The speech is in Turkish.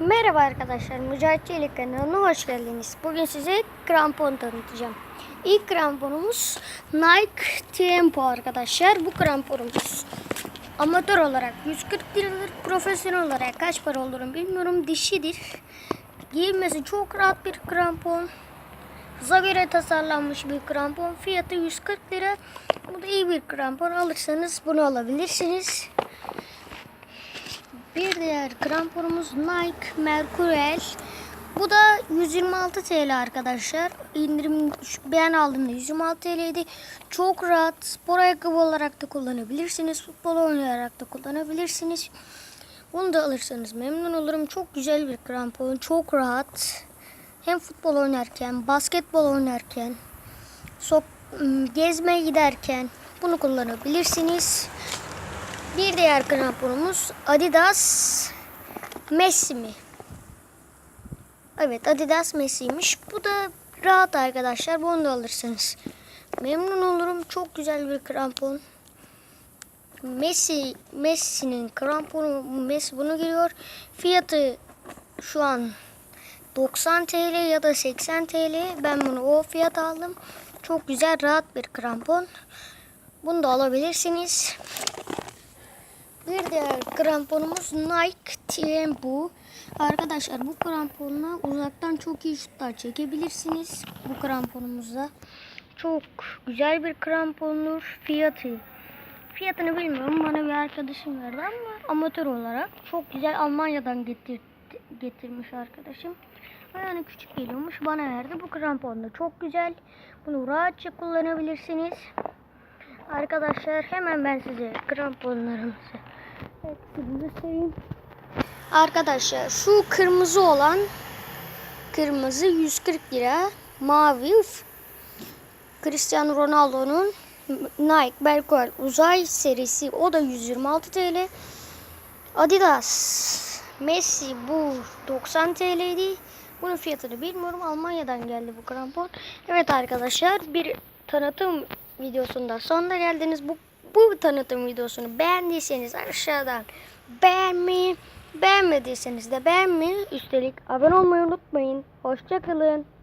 Merhaba arkadaşlar, Mücahit Çelik kanalına hoş geldiniz. Bugün size krampon tanıtacağım. İlk kramponumuz Nike Tempo arkadaşlar. Bu kramponumuz amatör olarak 140 liradır, profesyonel olarak kaç para olduğunu bilmiyorum. Dişidir. Giyilmesi çok rahat bir krampon. Hıza göre tasarlanmış bir krampon. Fiyatı 140 lira. Bu da iyi bir krampon. Alırsanız bunu alabilirsiniz. Bir diğer kramponumuz Nike Mercurial. Bu da 126 TL arkadaşlar. İndirim ben aldığımda 126 TL'ydi. Çok rahat. Spor ayakkabı olarak da kullanabilirsiniz. Futbol oynayarak da kullanabilirsiniz. Bunu da alırsanız memnun olurum. Çok güzel bir krampon. Çok rahat. Hem futbol oynarken, basketbol oynarken, sok gezmeye giderken bunu kullanabilirsiniz. Bir diğer kramponumuz Adidas Messi mi? Evet Adidas Messi'ymiş. Bu da rahat arkadaşlar. Bunu da alırsınız. Memnun olurum. Çok güzel bir krampon. Messi Messi'nin kramponu Messi bunu giriyor. Fiyatı şu an 90 TL ya da 80 TL. Ben bunu o fiyat aldım. Çok güzel rahat bir krampon. Bunu da alabilirsiniz. Diğer kramponumuz Nike Tempo. Arkadaşlar bu kramponla uzaktan çok iyi şutlar çekebilirsiniz. Bu kramponumuzda. Çok güzel bir krampondur. Fiyatı. Fiyatını bilmiyorum. Bana bir arkadaşım verdi ama amatör olarak çok güzel Almanya'dan getir, getirmiş arkadaşım. Yani küçük geliyormuş. Bana verdi. Bu krampon da çok güzel. Bunu rahatça kullanabilirsiniz. Arkadaşlar hemen ben size kramponlarımızı Arkadaşlar şu kırmızı olan kırmızı 140 lira. Mavi Cristiano Ronaldo'nun Nike Berkoal uzay serisi o da 126 TL. Adidas Messi bu 90 TL'ydi. Bunun fiyatını bilmiyorum. Almanya'dan geldi bu krampon. Evet arkadaşlar bir tanıtım videosunda sonuna geldiniz. Bu, bu tanıtım videosunu beğendiyseniz aşağıdan beğenmeyi, beğenmediyseniz de beğenmeyi, üstelik abone olmayı unutmayın. Hoşçakalın.